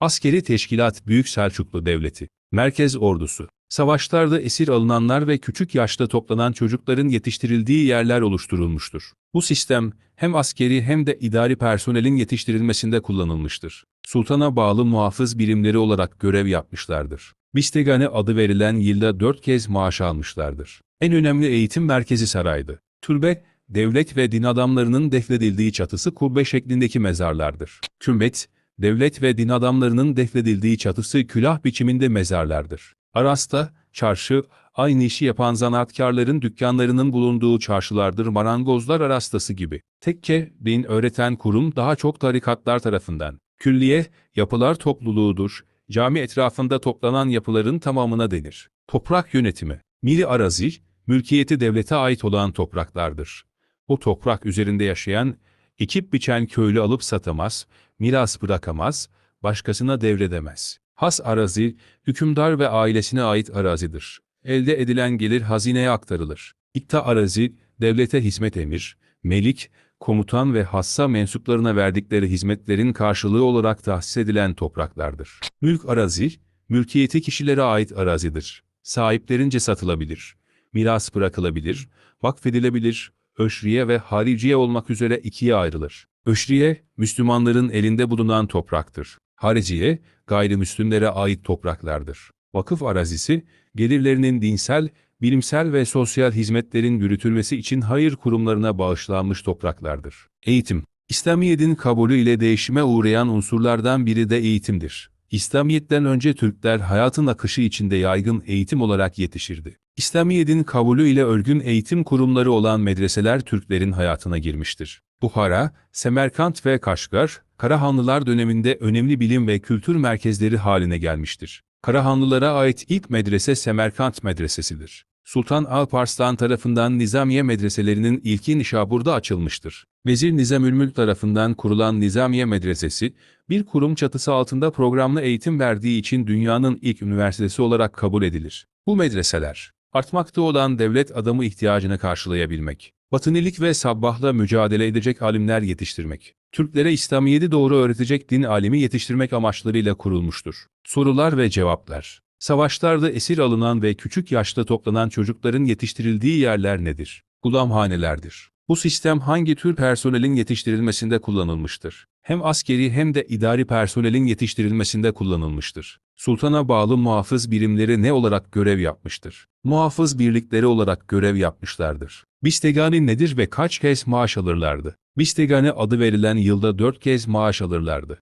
Askeri Teşkilat Büyük Selçuklu Devleti, Merkez Ordusu, savaşlarda esir alınanlar ve küçük yaşta toplanan çocukların yetiştirildiği yerler oluşturulmuştur. Bu sistem hem askeri hem de idari personelin yetiştirilmesinde kullanılmıştır. Sultana bağlı muhafız birimleri olarak görev yapmışlardır. Bistegane adı verilen yılda dört kez maaş almışlardır. En önemli eğitim merkezi saraydı. Türbe, devlet ve din adamlarının defnedildiği çatısı kubbe şeklindeki mezarlardır. Kümbet, devlet ve din adamlarının defnedildiği çatısı külah biçiminde mezarlardır. Arasta, çarşı, aynı işi yapan zanaatkarların dükkanlarının bulunduğu çarşılardır marangozlar arastası gibi. Tekke, din öğreten kurum daha çok tarikatlar tarafından. Külliye, yapılar topluluğudur, cami etrafında toplanan yapıların tamamına denir. Toprak yönetimi, mili arazi, mülkiyeti devlete ait olan topraklardır. Bu toprak üzerinde yaşayan, ekip biçen köylü alıp satamaz, miras bırakamaz, başkasına devredemez. Has arazi, hükümdar ve ailesine ait arazidir. Elde edilen gelir hazineye aktarılır. İkta arazi, devlete hizmet emir, melik, komutan ve hassa mensuplarına verdikleri hizmetlerin karşılığı olarak tahsis edilen topraklardır. Mülk arazi, mülkiyeti kişilere ait arazidir. Sahiplerince satılabilir, miras bırakılabilir, vakfedilebilir, öşriye ve hariciye olmak üzere ikiye ayrılır. Öşriye, Müslümanların elinde bulunan topraktır. Hariciye, gayrimüslimlere ait topraklardır. Vakıf arazisi, gelirlerinin dinsel, bilimsel ve sosyal hizmetlerin yürütülmesi için hayır kurumlarına bağışlanmış topraklardır. Eğitim, İslamiyet'in kabulü ile değişime uğrayan unsurlardan biri de eğitimdir. İslamiyet'ten önce Türkler hayatın akışı içinde yaygın eğitim olarak yetişirdi. İslamiyet'in kabulü ile örgün eğitim kurumları olan medreseler Türklerin hayatına girmiştir. Buhara, Semerkant ve Kaşgar, Karahanlılar döneminde önemli bilim ve kültür merkezleri haline gelmiştir. Karahanlılara ait ilk medrese Semerkant Medresesidir. Sultan Alparslan tarafından Nizamiye medreselerinin ilki Nişabur'da açılmıştır. Vezir Nizamülmülk tarafından kurulan Nizamiye Medresesi, bir kurum çatısı altında programlı eğitim verdiği için dünyanın ilk üniversitesi olarak kabul edilir. Bu medreseler, artmakta olan devlet adamı ihtiyacını karşılayabilmek, batınilik ve sabbahla mücadele edecek alimler yetiştirmek, Türklere İslamiyet'i doğru öğretecek din alimi yetiştirmek amaçlarıyla kurulmuştur. Sorular ve cevaplar Savaşlarda esir alınan ve küçük yaşta toplanan çocukların yetiştirildiği yerler nedir? Gulamhanelerdir. Bu sistem hangi tür personelin yetiştirilmesinde kullanılmıştır? Hem askeri hem de idari personelin yetiştirilmesinde kullanılmıştır. Sultana bağlı muhafız birimleri ne olarak görev yapmıştır? Muhafız birlikleri olarak görev yapmışlardır. Bistegani nedir ve kaç kez maaş alırlardı? Bistegani adı verilen yılda dört kez maaş alırlardı.